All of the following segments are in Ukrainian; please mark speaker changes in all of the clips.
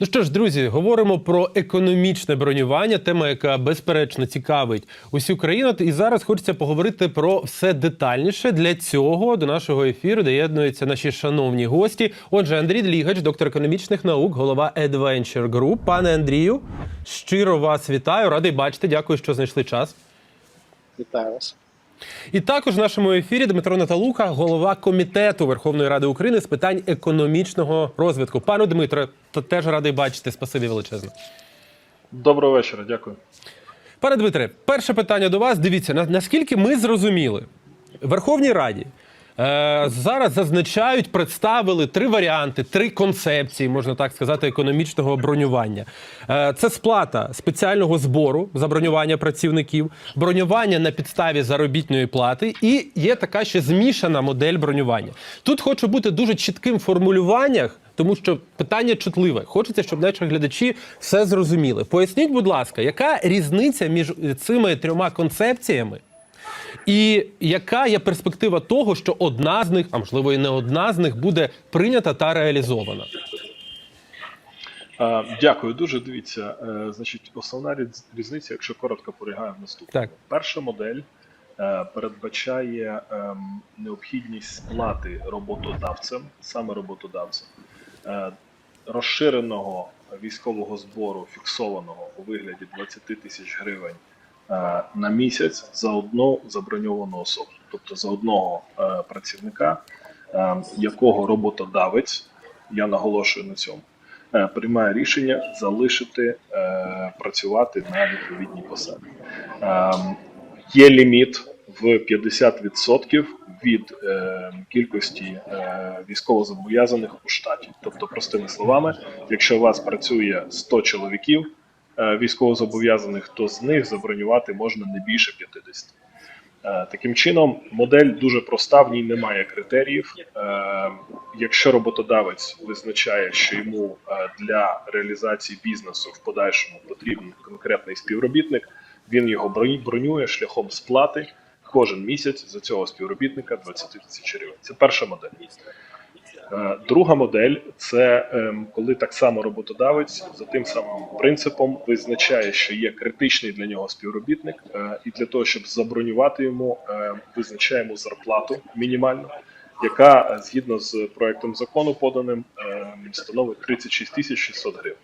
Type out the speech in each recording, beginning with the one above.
Speaker 1: Ну що ж, друзі, говоримо про економічне бронювання, тема, яка безперечно цікавить усю країну. І зараз хочеться поговорити про все детальніше. Для цього до нашого ефіру доєднуються наші шановні гості. Отже, Андрій Длігач, доктор економічних наук, голова Adventure Group. Пане Андрію, щиро вас вітаю, радий бачити. Дякую, що знайшли час.
Speaker 2: Вітаю вас.
Speaker 1: І також в нашому ефірі Дмитро Наталука, голова комітету Верховної Ради України з питань економічного розвитку. Пане Дмитро, то теж радий бачити. Спасибі величезно.
Speaker 3: Доброго вечора, дякую.
Speaker 1: Пане Дмитре, перше питання до вас. Дивіться, наскільки ми зрозуміли, в Верховній Раді зараз зазначають, представили три варіанти, три концепції, можна так сказати, економічного бронювання. Е, це сплата спеціального збору за бронювання працівників, бронювання на підставі заробітної плати, і є така ще змішана модель бронювання. Тут хочу бути дуже чітким в формулюваннях. Тому що питання чутливе. Хочеться, щоб наші глядачі все зрозуміли. Поясніть, будь ласка, яка різниця між цими трьома концепціями, і яка є перспектива того, що одна з них, а можливо і не одна з них, буде прийнята та реалізована?
Speaker 3: Е, Дякую дуже. Дивіться, е, значить, основна різ- різниця, якщо коротко полягає в наступному.
Speaker 1: Так.
Speaker 3: Перша модель е, передбачає ем, необхідність сплати роботодавцем, саме роботодавцем, розширеного військового збору фіксованого у вигляді 20 тисяч гривень на місяць за одну заброньовану особу, тобто за одного е, працівника, е, якого роботодавець, я наголошую на цьому, е, приймає рішення залишити е, працювати на відповідній посаді. Е, є ліміт в 50% від е, кількості е, військовозобов'язаних у штаті. Тобто, простими словами, якщо у вас працює 100 чоловіків е, військовозобов'язаних, то з них забронювати можна не більше 50. Е, Таким чином, модель дуже проста, в ній немає критеріїв. Е, Якщо роботодавець визначає, що йому е, для реалізації бізнесу в подальшому потрібен конкретний співробітник, він його бронює шляхом сплати кожен місяць за цього співробітника 20 тисяч гривень. Це перша модель. Е, Друга модель це ем, коли так само роботодавець за тим самим принципом визначає, що є критичний для нього співробітник, е, і для того, щоб забронювати йому, е, визначає йому зарплату мінімальну, яка згідно з проектом закону поданим ем, становить 36 тисяч 600 гривень.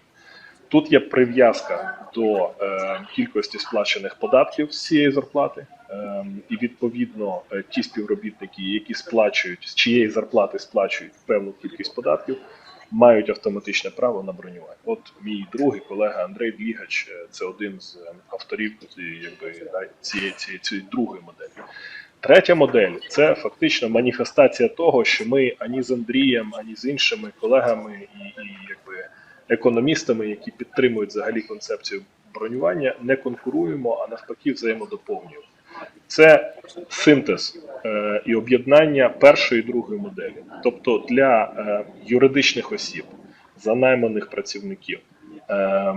Speaker 3: Тут є прив'язка до кількості сплачених податків з цієї зарплати, і відповідно е, ті співробітники, які сплачують з чиєї зарплати сплачують певну кількість податків, мають автоматичне право на бронювання. От мій другий колега Андрей Длігач, е, це один з е, авторів якби цієї, цієї, цієї другої моделі. Третя модель це фактично маніфестація того, що ми ані з Андрієм, ані з іншими колегами і, і якби економістами, які підтримують взагалі концепцію бронювання, не конкуруємо, а навпаки, взаємодоповнюємо. Це синтез е, і об'єднання першої і другої моделі. Тобто для е, юридичних осіб, занайманих працівників, е,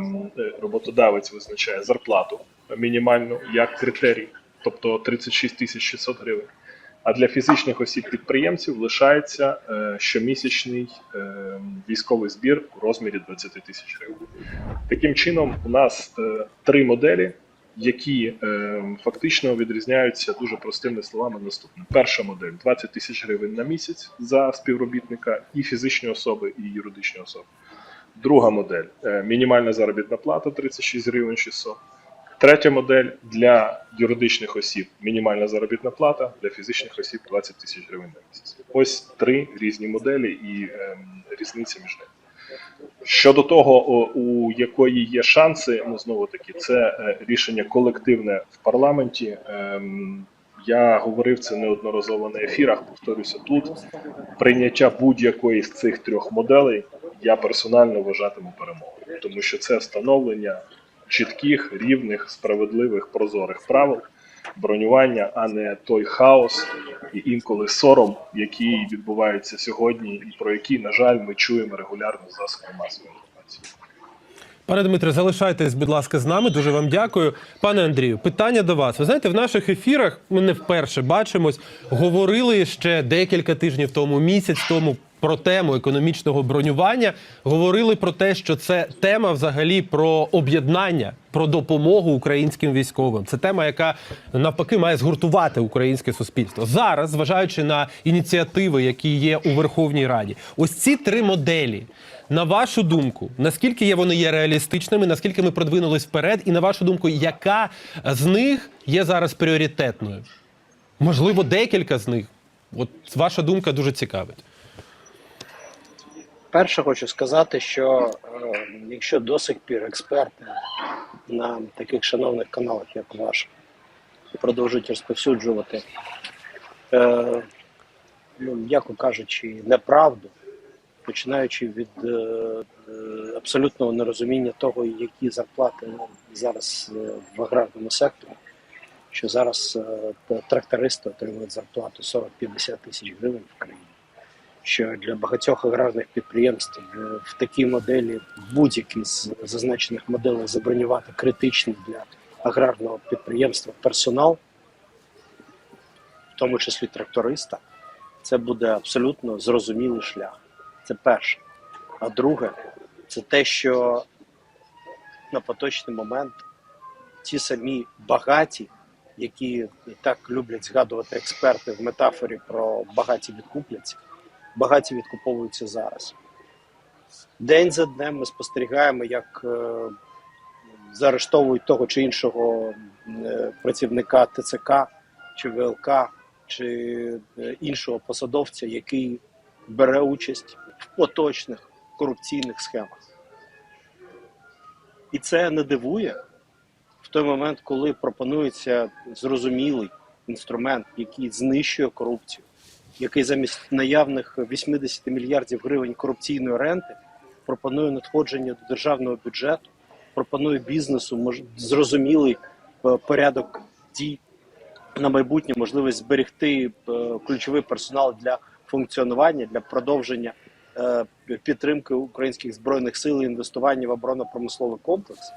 Speaker 3: роботодавець визначає зарплату мінімальну як критерій, тобто 36 тисяч 600 гривень. А для фізичних осіб-підприємців лишається е, щомісячний е, військовий збір у розмірі 20 тисяч гривень. Таким чином, у нас е, три моделі, які е, фактично відрізняються дуже простими словами наступним. Перша модель 20 тисяч гривень на місяць за співробітника і фізичні особи, і юридичні особи. Друга модель е, мінімальна заробітна плата 36 гривень 600. Третя модель для юридичних осіб мінімальна заробітна плата, для фізичних осіб 20 тисяч гривень на місяць. Ось три різні моделі і ем, різниця між ними. Щодо того, у якої є шанси, ну знову таки, це е, рішення колективне в парламенті. Ем, я говорив це неодноразово на ефірах, повторюся тут. Прийняття будь-якої з цих трьох моделей я персонально вважатиму перемогою, тому що це встановлення чітких, рівних, справедливих, прозорих правил бронювання, а не той хаос і інколи сором, який відбувається сьогодні, і про який, на жаль, ми чуємо регулярно з засобів масової інформації.
Speaker 1: Пане Дмитре, залишайтесь, будь ласка, з нами. Дуже вам дякую. Пане Андрію, питання до вас. Ви знаєте, в наших ефірах ми не вперше бачимось. Говорили ще декілька тижнів тому, місяць тому про тему економічного бронювання, говорили про те, що це тема взагалі про об'єднання, про допомогу українським військовим. Це тема, яка навпаки має згуртувати українське суспільство. Зараз, зважаючи на ініціативи, які є у Верховній Раді, ось ці три моделі. На вашу думку, наскільки є вони є реалістичними, наскільки ми продвинулись вперед, і на вашу думку, яка з них є зараз пріоритетною? Можливо, декілька з них. От ваша думка дуже цікавить.
Speaker 2: Перше хочу сказати, що е, якщо до сих пір експерти на таких шановних каналах, як ваш, продовжують розповсюджувати, е, ну, м'яко кажучи, неправду, починаючи від е, абсолютного нерозуміння того, які зарплати зараз е, в аграрному секторі, що зараз е, трактористи отримують зарплату 40-50 тисяч гривень в країні що для багатьох аграрних підприємств е, в такій моделі будь-які з зазначених моделей забронювати критичний для аграрного підприємства персонал, в тому числі тракториста, це буде абсолютно зрозумілий шлях. Це перше. А друге, це те, що на поточний момент ті самі багаті, які так люблять згадувати експерти в метафорі про багаті відкупляться, багаті відкуповуються зараз. День за днем ми спостерігаємо, як е, заарештовують того чи іншого е, працівника ТЦК чи ВЛК, чи е, іншого посадовця, який бере участь в поточних корупційних схемах. І це не дивує в той момент, коли пропонується зрозумілий інструмент, який знищує корупцію який замість наявних 80 мільярдів гривень корупційної ренти пропонує надходження до державного бюджету, пропонує бізнесу мож... зрозумілий е, порядок дій на майбутнє, можливість зберегти е, ключовий персонал для функціонування, для продовження е, підтримки українських збройних сил і інвестування в оборонно-промисловий комплекс.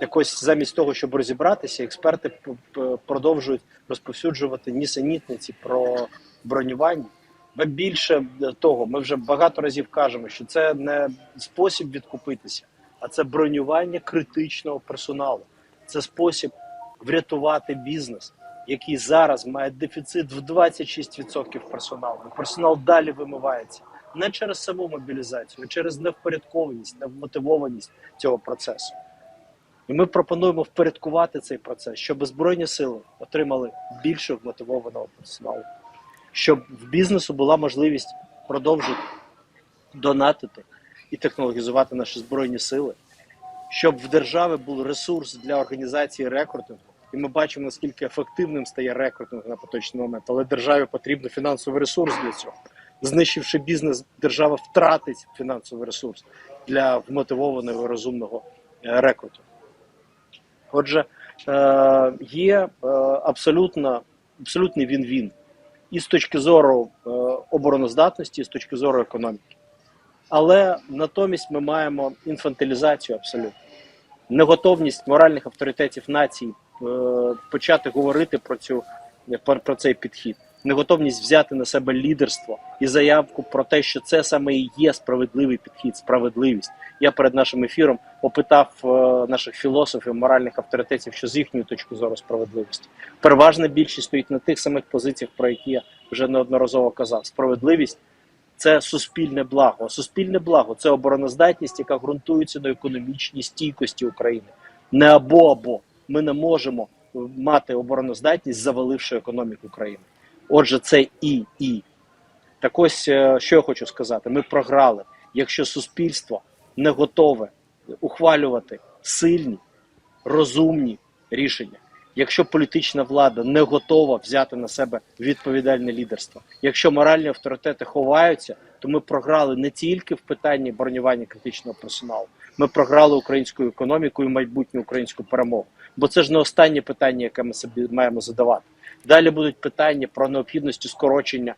Speaker 2: Так ось замість того, щоб розібратися, експерти продовжують розповсюджувати нісенітниці про бронювання. Ба більше того, ми вже багато разів кажемо, що це не спосіб відкупитися, а це бронювання критичного персоналу. Це спосіб врятувати бізнес, який зараз має дефіцит в 26% персоналу. Персонал далі вимивається не через саму мобілізацію, а через невпорядкованість, невмотивованість цього процесу. І ми пропонуємо впорядкувати цей процес, щоб збройні сили отримали більше вмотивованого персоналу, щоб в бізнесу була можливість продовжити донатити і технологізувати наші збройні сили, щоб в держави був ресурс для організації рекрутингу. І ми бачимо, наскільки ефективним стає рекрутинг на поточний момент, але державі потрібен фінансовий ресурс для цього. Знищивши бізнес, держава втратить фінансовий ресурс для вмотивованого розумного е, рекрутингу. Отже, е, є е, абсолютно, абсолютний він-він і з точки зору е, обороноздатності, і з точки зору економіки. Але натомість ми маємо інфантилізацію абсолютно, неготовність моральних авторитетів націй е, почати говорити про, цю, про, про цей підхід, неготовність взяти на себе лідерство і заявку про те, що це саме і є справедливий підхід, справедливість. Я перед нашим ефіром опитав е, наших філософів, моральних авторитетів, що з їхньої точки зору справедливості. Переважна більшість стоїть на тих самих позиціях, про які я вже неодноразово казав. Справедливість це суспільне благо. Суспільне благо це обороноздатність, яка ґрунтується на економічній стійкості України. Не або або ми не можемо мати обороноздатність, заваливши економіку країни. Отже, це і і. Так ось е, що я хочу сказати: ми програли, якщо суспільство не готове ухвалювати сильні, розумні рішення. Якщо політична влада не готова взяти на себе відповідальне лідерство, якщо моральні авторитети ховаються, то ми програли не тільки в питанні бронювання критичного персоналу, ми програли українську економіку і майбутню українську перемогу. Бо це ж не останнє питання, яке ми собі маємо задавати. Далі будуть питання про необхідність скорочення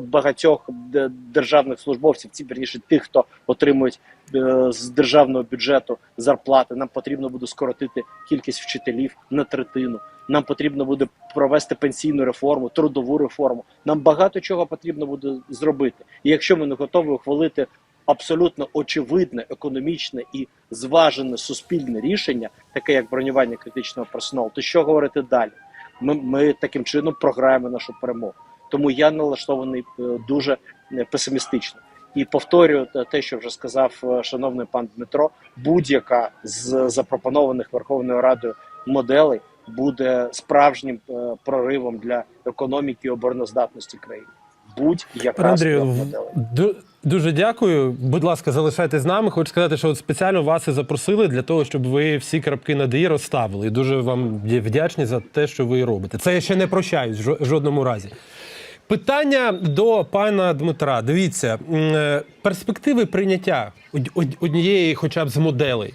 Speaker 2: багатьох державних службовців, ці верніше тих, хто отримують е, з державного бюджету зарплати. Нам потрібно буде скоротити кількість вчителів на третину. Нам потрібно буде провести пенсійну реформу, трудову реформу. Нам багато чого потрібно буде зробити. І якщо ми не готові ухвалити абсолютно очевидне, економічне і зважене суспільне рішення, таке як бронювання критичного персоналу, то що говорити далі? Ми, ми таким чином програємо нашу перемогу. Тому я налаштований е, дуже е, песимістично. І повторюю те- що вже сказав е, шановний пан Дмитро. Будь-яка з запропонованих Верховною Радою моделей буде справжнім проривом для економіки і обороноздатності країни. Будь-яка
Speaker 1: Андрію, дуже дякую. Будь ласка, залишайтесь з нами. Хочу сказати, що от спеціально вас і запросили для того, щоб ви всі крапки над «і» розставили. І дуже вам вдячні за те, що ви робите. Це я ще не прощаюсь в жодному разі. Питання до пана Дмитра. Дивіться, е, перспективи прийняття од- од- однієї, хоча б з моделей.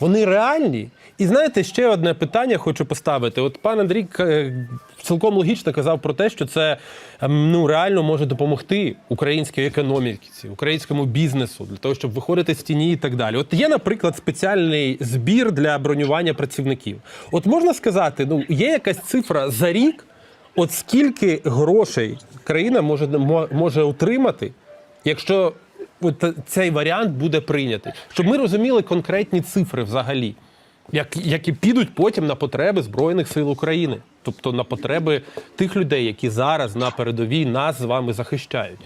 Speaker 1: Вони реальні. І знаєте, ще одне питання хочу поставити. От пан Андрій е, цілком логічно казав про те, що це ем, ну реально може допомогти українській економіці, українському бізнесу для того, щоб виходити з тіні і так далі. От є, наприклад, спеціальний збір для бронювання працівників. От можна сказати, ну є якась цифра за рік, от скільки грошей країна може, мо- може отримати, якщо цей варіант буде прийнятий, щоб ми розуміли конкретні цифри взагалі, які підуть потім на потреби Збройних сил України, тобто на потреби тих людей, які зараз на передовій нас з вами захищають.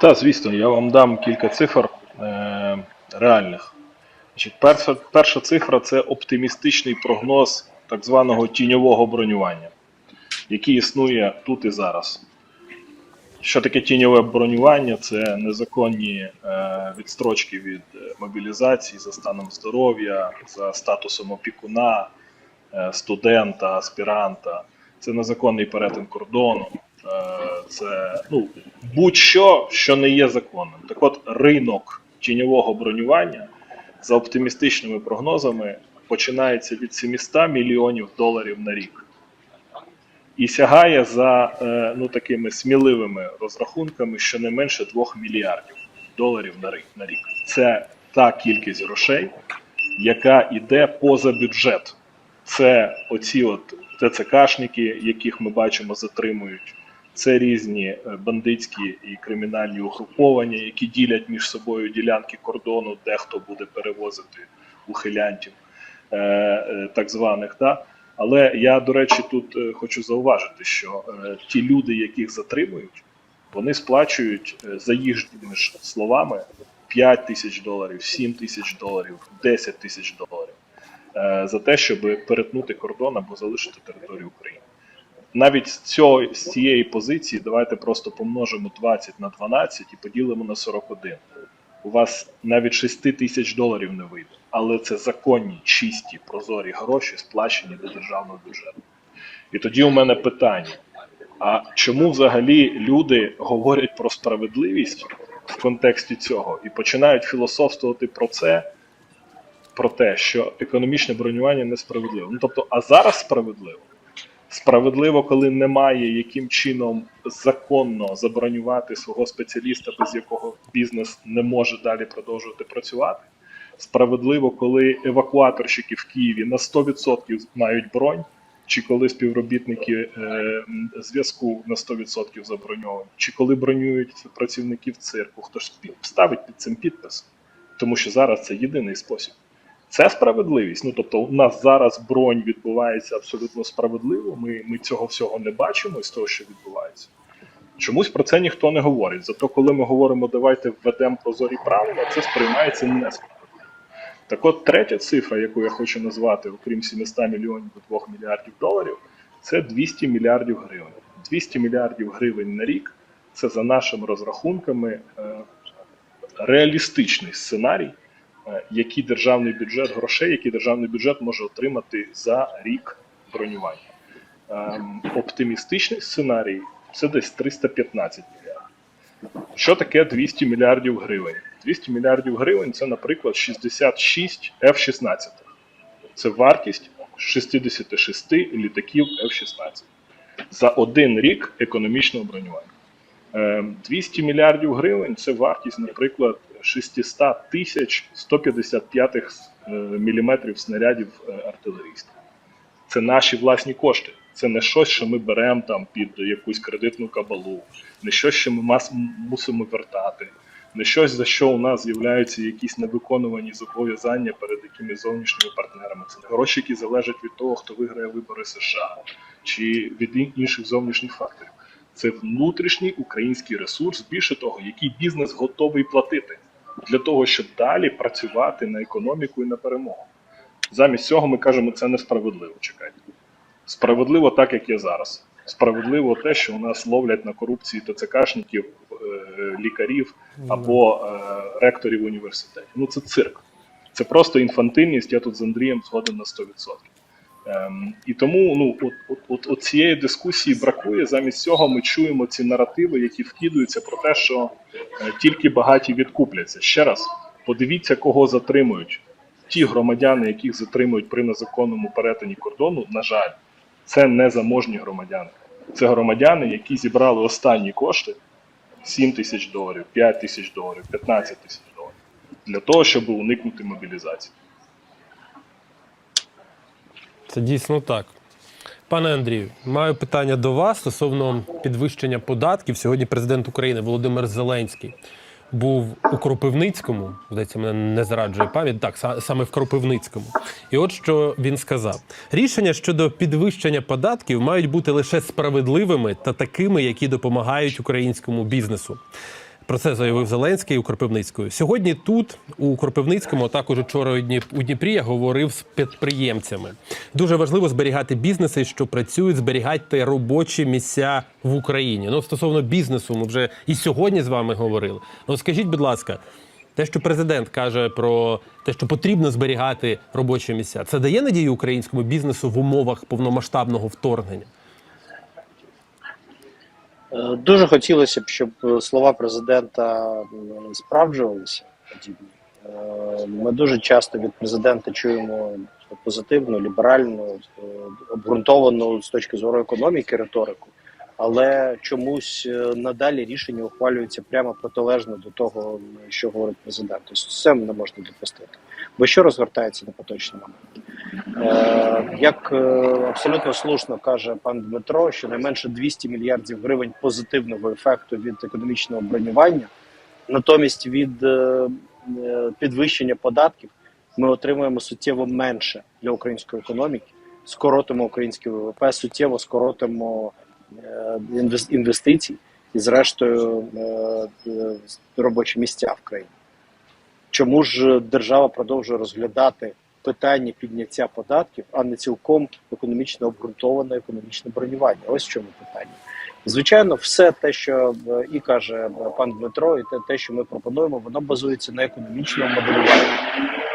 Speaker 3: Та, звісно, я вам дам кілька цифр е, реальних. Значить, перша, перша цифра це оптимістичний прогноз так званого тіньового бронювання, який існує тут і зараз. Що таке тіньове бронювання? Це незаконні е, відстрочки від е, мобілізації за станом здоров'я, за статусом опікуна, е, студента, аспіранта. Це незаконний перетин кордону. Це ну, будь-що, що не є законним. Так от ринок тіньового бронювання за оптимістичними прогнозами починається від 700 мільйонів доларів на рік і сягає за е, ну, такими сміливими розрахунками щонайменше 2 мільярдів доларів на рік. Це та кількість грошей, яка йде поза бюджет. Це оці от ТЦКшники, яких ми бачимо, затримують. Це різні е, бандитські і кримінальні угруповання, які ділять між собою ділянки кордону, де хто буде перевозити ухилянтів, е, так званих. Да? Але я, до речі, тут е, хочу зауважити, що е, ті люди, яких затримують, вони сплачують е, за їхніми ж словами 5 тисяч доларів, 7 тисяч доларів, 10 тисяч доларів за те, щоб перетнути кордон або залишити територію України. Навіть з, цього, з цієї позиції давайте просто помножимо 20 на 12 і поділимо на 41. У вас навіть 6 тисяч доларів не вийде, але це законні, чисті, прозорі гроші, сплачені до державного бюджету. І тоді у мене питання: а чому взагалі люди говорять про справедливість в контексті цього і починають філософствувати про це, про те, що економічне бронювання несправедливо? Ну тобто, а зараз справедливо? Справедливо, коли немає яким чином законно забронювати свого спеціаліста, без якого бізнес не може далі продовжувати працювати. Справедливо, коли евакуаторщики в Києві на 100% мають бронь, чи коли співробітники е, зв'язку на 100% заброньовані, чи коли бронюють працівників цирку, хто ж ставить під цим підпис, тому що зараз це єдиний спосіб. Це справедливість. Ну тобто, у нас зараз бронь відбувається абсолютно справедливо. Ми, ми цього всього не бачимо з того, що відбувається. Чомусь про це ніхто не говорить. Зато коли ми говоримо, давайте введемо прозорі правила, це сприймається несправедливо. Так от третя цифра, яку я хочу назвати, окрім 700 мільйонів до 2 мільярдів доларів, це 200 мільярдів гривень. 200 мільярдів гривень на рік це за нашими розрахунками е, реалістичний сценарій, який державний бюджет грошей, який державний бюджет може отримати за рік бронювання. Ем, Оптимістичний сценарій це десь 315 мільярдів. Що таке 200 мільярдів гривень? 200 мільярдів гривень це, наприклад, 66 F-16. Це вартість 66 літаків F-16. за один рік економічного бронювання. Е, 200 мільярдів гривень це вартість, наприклад, 600 тисяч 155 е, міліметрів снарядів е, артилерійських. Це наші власні кошти. Це не щось, що ми беремо там під якусь кредитну кабалу, не щось, що ми мусимо вертати, не щось, за що у нас з'являються якісь невиконувані зобов'язання перед якимись зовнішніми партнерами. Це не гроші, які залежать від того, хто виграє вибори США, чи від ін- інших зовнішніх факторів. Це внутрішній український ресурс, більше того, який бізнес готовий платити для того, щоб далі працювати на економіку і на перемогу. Замість цього ми кажемо, це несправедливо. Чекайте. Справедливо так, як є зараз. Справедливо те, що у нас ловлять на корупції ТЦКшників, е, лікарів або е, ректорів університетів. Ну це цирк. Це просто інфантильність. Я тут з Андрієм згоден на 100%. Ем, і тому ну, от, от, от, от цієї дискусії бракує. Замість цього ми чуємо ці наративи, які вкидуються про те, що е, тільки багаті відкупляться. Ще раз, подивіться, кого затримують. Ті громадяни, яких затримують при незаконному перетині кордону, на жаль, це не заможні громадяни. Це громадяни, які зібрали останні кошти 7 тисяч доларів, 5 тисяч доларів, 15 тисяч доларів для того, щоб уникнути мобілізації.
Speaker 1: Це дійсно так. Пане Андрію, маю питання до вас стосовно підвищення податків. Сьогодні президент України Володимир Зеленський був у Кропивницькому. Здається, мене не зраджує пам'ять. Так, саме в Кропивницькому. І от що він сказав: рішення щодо підвищення податків мають бути лише справедливими та такими, які допомагають українському бізнесу. Про це заявив Зеленський у Кропивницькому. Сьогодні тут, у Кропивницькому, а також вчора у Дніпрі, я говорив з підприємцями. Дуже важливо зберігати бізнеси, що працюють, зберігати робочі місця в Україні. Ну, стосовно бізнесу, ми вже і сьогодні з вами говорили. Ну, скажіть, будь ласка, те, що президент каже про те, що потрібно зберігати робочі місця, це дає надію українському бізнесу в умовах повномасштабного вторгнення?
Speaker 2: Е, Дуже хотілося б, щоб е, слова президента справджувалися. Е, Ми дуже часто від президента чуємо позитивну, ліберальну, обґрунтовану з точки зору економіки риторику, але чомусь е, надалі рішення ухвалюються прямо протилежно до того, що говорить президент. Тобто це не можна допустити. Бо що розгортається на поточний момент? Е, Як е, абсолютно слушно каже пан Дмитро, що найменше 200 мільярдів гривень позитивного ефекту від економічного бронювання, натомість від підвищення податків ми отримуємо суттєво менше для української економіки, скоротимо українське ВВП, суттєво скоротимо інвестицій і, зрештою, е, е, робочі місця в країні. Чому ж держава продовжує розглядати питання підняття податків, а не цілком економічно обґрунтоване економічне бронювання? Ось в чому питання. Звичайно, все те, що і каже пан Дмитро, і те, те, що ми пропонуємо, воно базується на економічному моделюванні.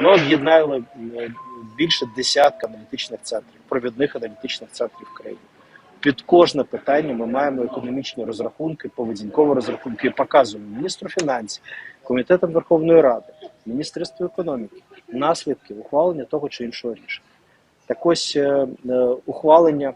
Speaker 2: Ми об'єднали більше десятка аналітичних центрів, провідних аналітичних центрів в країні. Під кожне питання ми маємо економічні розрахунки, поведінкові розрахунки і показуємо міністру фінансів, комітетам Верховної Ради, Міністерству економіки, наслідки ухвалення того чи іншого рішення. Так ось е, е, ухвалення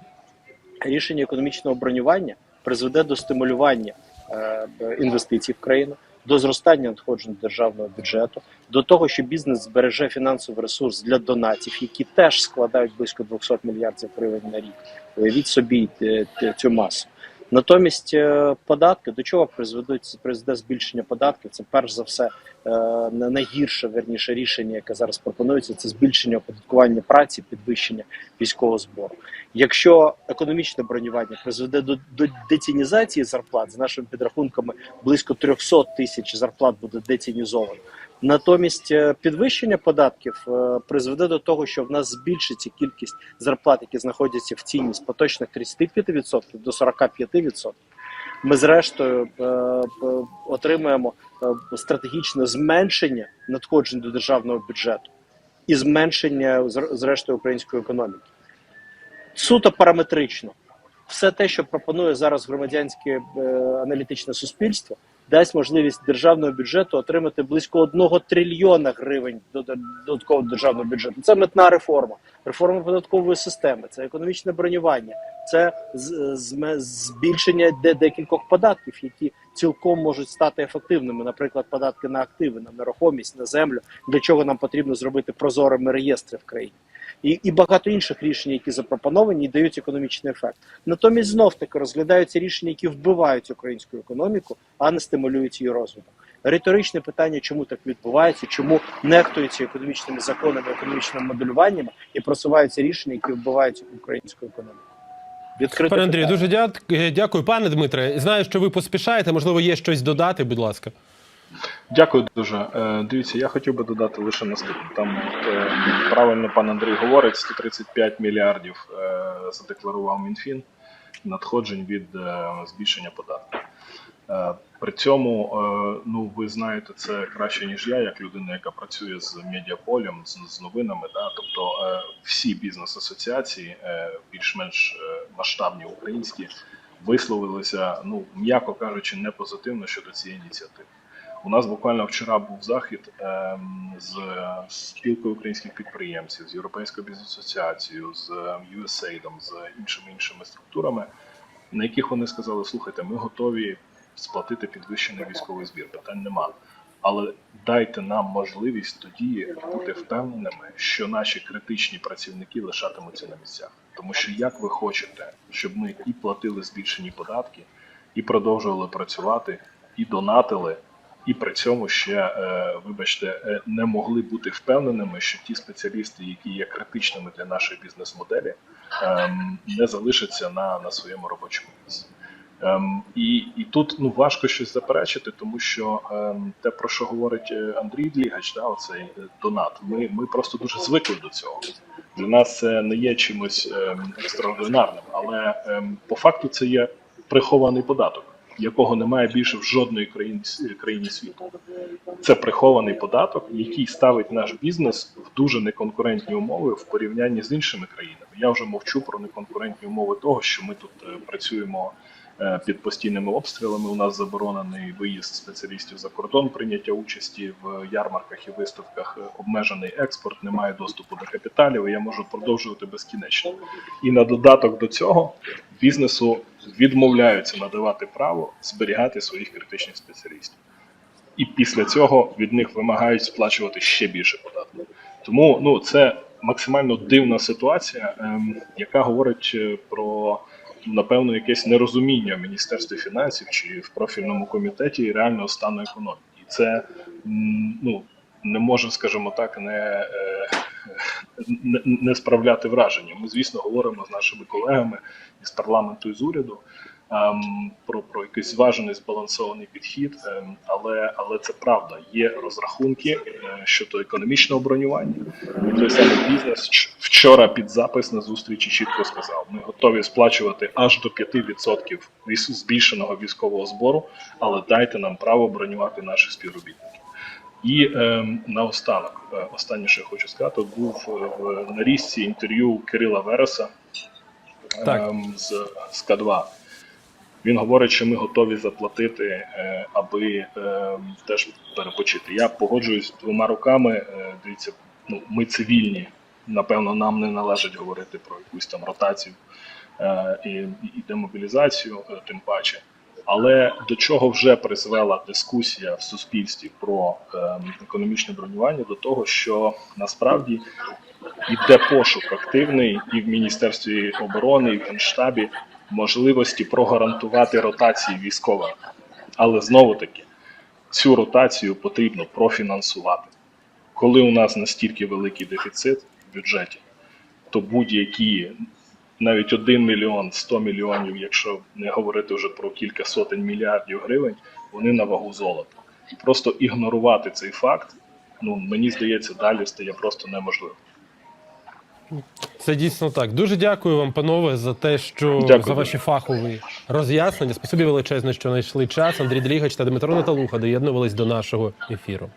Speaker 2: рішення економічного бронювання призведе до стимулювання е, інвестицій в країну, до зростання надходжень державного бюджету, до того, що бізнес збереже фінансовий ресурс для донатів, які теж складають близько 200 мільярдів гривень на рік. Уявіть собі е, цю масу. Натомість е, податки до чого призведуть призведе збільшення податків? Це перш за все е, найгірше верніше рішення, яке зараз пропонується, це збільшення оподаткування праці, підвищення військового збору. Якщо економічне бронювання призведе до, до децінізації зарплат, за нашими підрахунками, близько 300 тисяч зарплат буде децінізовано. Натомість е, підвищення податків е, призведе до того, що в нас збільшиться кількість зарплат, які знаходяться в ціні з поточних 35% до 45%. Ми зрештою е, отримаємо стратегічне зменшення надходжень до державного бюджету і зменшення зрештою української економіки. Суто параметрично, все те, що пропонує зараз громадянське аналітичне суспільство, дасть можливість державного бюджету отримати близько 1 трильйона гривень дода- додаткового державного бюджету. Це митна реформа, реформа податкової системи, це економічне бронювання, це збільшення декількох податків, які цілком можуть стати ефективними. Наприклад, податки на активи, на нерухомість, на землю, для чого нам потрібно зробити прозорими реєстри в країні. І, і багато інших рішень, які запропоновані, і дають економічний ефект. Натомість знов таки розглядаються рішення, які вбивають українську економіку, а не стимулюють її розвиток. Риторичне питання, чому так відбувається, чому нехтуються економічними законами, економічними моделюваннями і просуваються рішення, які вбивають українську економіку. Відкрите
Speaker 1: Пане Андрію, дуже е, дякую. Пане Дмитре, знаю, що ви поспішаєте. Можливо, є щось додати, будь ласка.
Speaker 3: Дякую дуже. Е, Дивіться, я хотів би додати лише наступне. Там е, правильно пан Андрій говорить, 135 мільярдів е, задекларував Мінфін надходжень від збільшення податків. При цьому, ну ви знаєте це краще ніж я, як людина, яка працює з медіаполем, з, новинами. Да? Тобто всі бізнес-асоціації, більш-менш масштабні українські, висловилися, ну м'яко кажучи, не позитивно щодо цієї ініціативи. У нас буквально вчора був захід ем, з спілкою українських підприємців, з Європейською бізнес-асоціацією, з ем, USAID, з іншими іншими структурами, на яких вони сказали: слухайте, ми готові сплатити підвищений військовий збір, питань нема. Але дайте нам можливість тоді бути впевненими, що наші критичні працівники лишатимуться на місцях. Тому що як ви хочете, щоб ми і платили збільшені податки, і продовжували працювати, і донатили, і при цьому ще, е, вибачте, е, не могли бути впевненими, що ті спеціалісти, які є критичними для нашої бізнес-моделі, ем, не залишаться на, на своєму робочому місці. Ем, і, і тут ну важко щось заперечити, тому що ем, те, про що говорить е, Андрій Длігач, да, оцей донат, ми, ми просто дуже звикли до цього. Для нас це не є чимось екстраординарним, але по факту це є прихований податок, якого немає більше в жодної країні, країні світу. Це прихований податок, який ставить наш бізнес в дуже неконкурентні умови в порівнянні з іншими країнами. Я вже мовчу про неконкурентні умови того, що ми тут е, працюємо е, під постійними обстрілами. У нас заборонений виїзд спеціалістів за кордон, прийняття участі в ярмарках і виставках, е, обмежений експорт, немає доступу до капіталів. Я можу продовжувати безкінечно. І на додаток до цього бізнесу відмовляються надавати право зберігати своїх критичних спеціалістів. І після цього від них вимагають сплачувати ще більше податків. Тому ну це максимально дивна ситуація, ем, яка говорить е, про напевно якесь нерозуміння в міністерстві фінансів чи в профільному комітеті реального стану економіки. І це ну не може, скажімо так, не, е, не, не справляти враження. Ми, звісно, говоримо з нашими колегами із парламенту і з уряду про, про якийсь зважений збалансований підхід, ем, але, але це правда. Є розрахунки е, щодо економічного бронювання. І той самий бізнес вчора під запис на зустрічі чітко сказав: ми готові сплачувати аж до 5% збільшеного військового збору, але дайте нам право бронювати наших співробітників. І ем, наостанок, е, останнє, що я хочу сказати, був е, в нарізці інтерв'ю Кирила Вереса
Speaker 1: Так.
Speaker 3: ем, з, з К2. Він говорить, що ми готові заплатити, е, аби е, теж перепочити. Я погоджуюсь двома руками. Е, дивіться, ну ми цивільні. Напевно, нам не належить говорити про якусь там ротацію е, і, і демобілізацію, тим паче. Але до чого вже призвела дискусія в суспільстві про е, економічне бронювання? До того, що насправді іде пошук активний і в Міністерстві оборони, і в Генштабі можливості прогарантувати ротації військових. Але знову таки цю ротацію потрібно профінансувати. Коли у нас настільки великий дефіцит в бюджеті, то будь-які навіть 1 мільйон 100 мільйонів, якщо не говорити вже про кілька сотень мільярдів гривень, вони на вагу золота. Просто ігнорувати цей факт, ну мені здається, далі стає просто неможливо.
Speaker 1: Це дійсно так. Дуже дякую вам, панове, за те, що
Speaker 3: Дякую
Speaker 1: за ваші фахові роз'яснення. Спасибі величезне, що знайшли час. Андрій Дрігач та Дмитро Наталуха доєднувались до нашого ефіру.